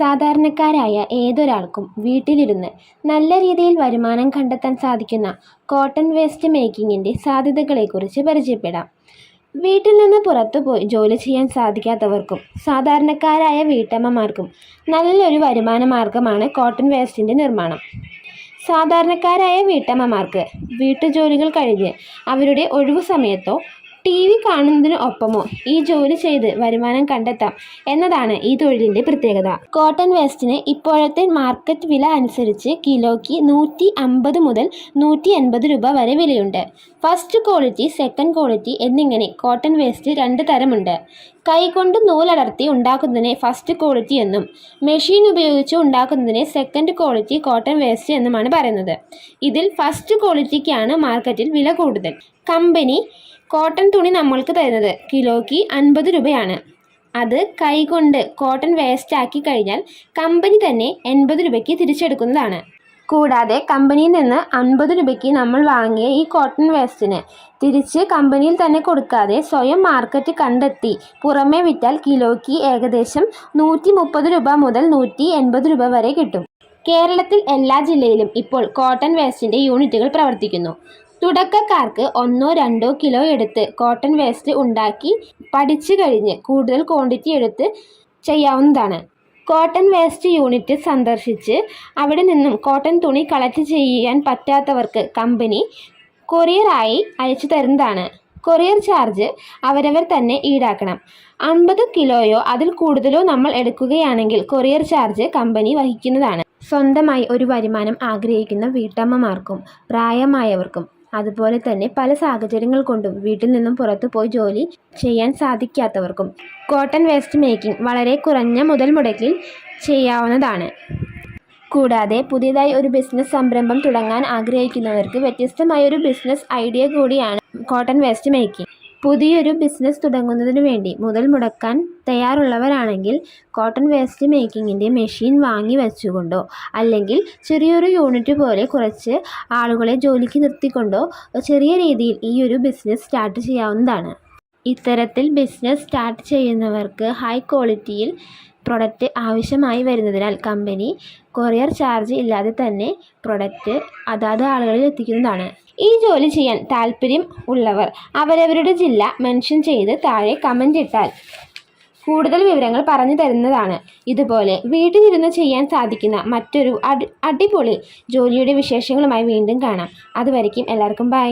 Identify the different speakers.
Speaker 1: സാധാരണക്കാരായ ഏതൊരാൾക്കും വീട്ടിലിരുന്ന് നല്ല രീതിയിൽ വരുമാനം കണ്ടെത്താൻ സാധിക്കുന്ന കോട്ടൺ വേസ്റ്റ് മേക്കിങ്ങിന്റെ സാധ്യതകളെക്കുറിച്ച് പരിചയപ്പെടാം. വീട്ടിൽ നിന്ന് പുറത്തു പോയി ജോലി ചെയ്യാൻ സാധിക്കാത്തവർക്കും സാധാരണക്കാരായ വീട്ടമ്മമാർക്കും നല്ലൊരു വരുമാന മാർഗമാണ് കോട്ടൺ വേസ്റ്റിന്റെ നിർമ്മാണം. സാധാരണക്കാരായ വീട്ടമ്മമാർക്ക് വീട്ടുജോലികൾ കഴിഞ്ഞ് അവരുടെ ഒഴിവു സമയത്തോ ടി വി കാണുന്നതിന് ഒപ്പമോ ഈ ജോലി ചെയ്ത് വരുമാനം കണ്ടെത്താം എന്നതാണ് ഈ തൊഴിലിന്റെ പ്രത്യേകത. കോട്ടൺ വേസ്റ്റിന് ഇപ്പോഴത്തെ മാർക്കറ്റ് വില അനുസരിച്ച് കിലോയ്ക്ക് നൂറ്റി അമ്പത് മുതൽ നൂറ്റി എൺപത് രൂപ വരെ വിലയുണ്ട്. ഫസ്റ്റ് ക്വാളിറ്റി സെക്കൻഡ് ക്വാളിറ്റി എന്നിങ്ങനെ കോട്ടൺ വേസ്റ്റ് രണ്ട് തരമുണ്ട്. കൈകൊണ്ട് നൂലടർത്തി ഉണ്ടാക്കുന്നതിനെ ഫസ്റ്റ് ക്വാളിറ്റി എന്നും മെഷീൻ ഉപയോഗിച്ച് ഉണ്ടാക്കുന്നതിനെ സെക്കൻഡ് ക്വാളിറ്റി കോട്ടൺ വേസ്റ്റ് എന്നുമാണ് പറയുന്നത്. ഇതിൽ ഫസ്റ്റ് ക്വാളിറ്റിക്കാണ് മാർക്കറ്റിൽ വില കൂടുതൽ. കമ്പനി കോട്ടൺ തുണി നമ്മൾക്ക് തരുന്നത് കിലോയ്ക്ക് അൻപത് രൂപയാണ്. അത് കൈകൊണ്ട് കോട്ടൺ വേസ്റ്റ് ആക്കി കഴിഞ്ഞാൽ കമ്പനി തന്നെ എൺപത് രൂപയ്ക്ക് തിരിച്ചെടുക്കുന്നതാണ്. കൂടാതെ കമ്പനിയിൽ നിന്ന് അൻപത് രൂപയ്ക്ക് നമ്മൾ വാങ്ങിയ ഈ കോട്ടൺ വേസ്റ്റിന് തിരിച്ച് കമ്പനിയിൽ തന്നെ കൊടുക്കാതെ സ്വയം മാർക്കറ്റ് കണ്ടെത്തി പുറമേ വിറ്റാൽ കിലോയ്ക്ക് ഏകദേശം നൂറ്റി മുപ്പത് രൂപ മുതൽ നൂറ്റി എൺപത് രൂപ വരെ കിട്ടും. കേരളത്തിൽ എല്ലാ ജില്ലയിലും ഇപ്പോൾ കോട്ടൺ വേസ്റ്റിന്റെ യൂണിറ്റുകൾ പ്രവർത്തിക്കുന്നു. തുടക്കക്കാർക്ക് ഒന്നോ രണ്ടോ കിലോ എടുത്ത് കോട്ടൺ വേസ്റ്റ് ഉണ്ടാക്കി പഠിച്ചു കഴിഞ്ഞ് കൂടുതൽ ക്വാണ്ടിറ്റി എടുത്ത് ചെയ്യാവുന്നതാണ്. കോട്ടൺ വേസ്റ്റ് യൂണിറ്റ് സന്ദർശിച്ച് അവിടെ നിന്നും കോട്ടൺ തുണി കളക്ട് ചെയ്യാൻ പറ്റാത്തവർക്ക് കമ്പനി കൊറിയറായി അയച്ചു തരുന്നതാണ്. കൊറിയർ ചാർജ് അവരവർ തന്നെ ഈടാക്കണം. അമ്പത് കിലോയോ അതിൽ കൂടുതലോ നമ്മൾ എടുക്കുകയാണെങ്കിൽ കൊറിയർ ചാർജ് കമ്പനി വഹിക്കുന്നതാണ്. സ്വന്തമായി ഒരു വരുമാനം ആഗ്രഹിക്കുന്ന വീട്ടമ്മമാർക്കും പ്രായമായവർക്കും അതുപോലെ തന്നെ പല സാഹചര്യങ്ങൾ കൊണ്ടും വീട്ടിൽ നിന്നും പുറത്തു പോയി ജോലി ചെയ്യാൻ സാധിക്കാത്തവർക്കും. കോട്ടൺ വേസ്റ്റ് മേക്കിംഗ് വളരെ കുറഞ്ഞ മുതൽ മുടക്കിൽ ചെയ്യാവുന്നതാണ്. കൂടാതെ പുതിയതായി ഒരു ബിസിനസ് സംരംഭം തുടങ്ങാൻ ആഗ്രഹിക്കുന്നവർക്ക് വ്യത്യസ്തമായ ഒരു ബിസിനസ് ഐഡിയ കൂടിയാണ് കോട്ടൺ വേസ്റ്റ് മേക്കിംഗ് പുതിയൊരു ബിസിനസ് തുടങ്ങുന്നതിനു വേണ്ടി മുതൽ മുടക്കാൻ തയ്യാറുള്ളവരാണെങ്കിൽ കോട്ടൺ വേസ്റ്റ് മേക്കിങ്ങിന്റെ മെഷീൻ വാങ്ങി വെച്ചുകൊണ്ടോ അല്ലെങ്കിൽ ചെറിയൊരു യൂണിറ്റ് പോലെ കുറച്ച് ആളുകളെ ജോലിക്ക് നിർത്തിക്കൊണ്ടോ ചെറിയ രീതിയിൽ ഈ ഒരു ബിസിനസ് സ്റ്റാർട്ട് ചെയ്യാവുന്നതാണ്. ഇത്തരത്തിൽ ബിസിനസ് സ്റ്റാർട്ട് ചെയ്യുന്നവർക്ക് ഹൈ ക്വാളിറ്റിയിൽ പ്രൊഡക്റ്റ് ആവശ്യമായി വരുന്നതിനാൽ കമ്പനി കൊറിയർ ചാർജ് ഇല്ലാതെ തന്നെ പ്രൊഡക്റ്റ് അതാത് ആളുകളിൽ എത്തിക്കുന്നതാണ്. ഈ ജോലി ചെയ്യാൻ താല്പര്യം ഉള്ളവർ അവരവരുടെ ജില്ല മെൻഷൻ ചെയ്ത് താഴെ കമന്റ് ഇട്ടാൽ കൂടുതൽ വിവരങ്ങൾ പറഞ്ഞു തരുന്നതാണ്. ഇതുപോലെ വീട്ടിലിരുന്ന് ചെയ്യാൻ സാധിക്കുന്ന മറ്റൊരു അടി അടിപൊളി ജോലിയുടെ വിശേഷങ്ങളുമായി വീണ്ടും കാണാം. അതുവരയ്ക്കും എല്ലാവർക്കും ബൈ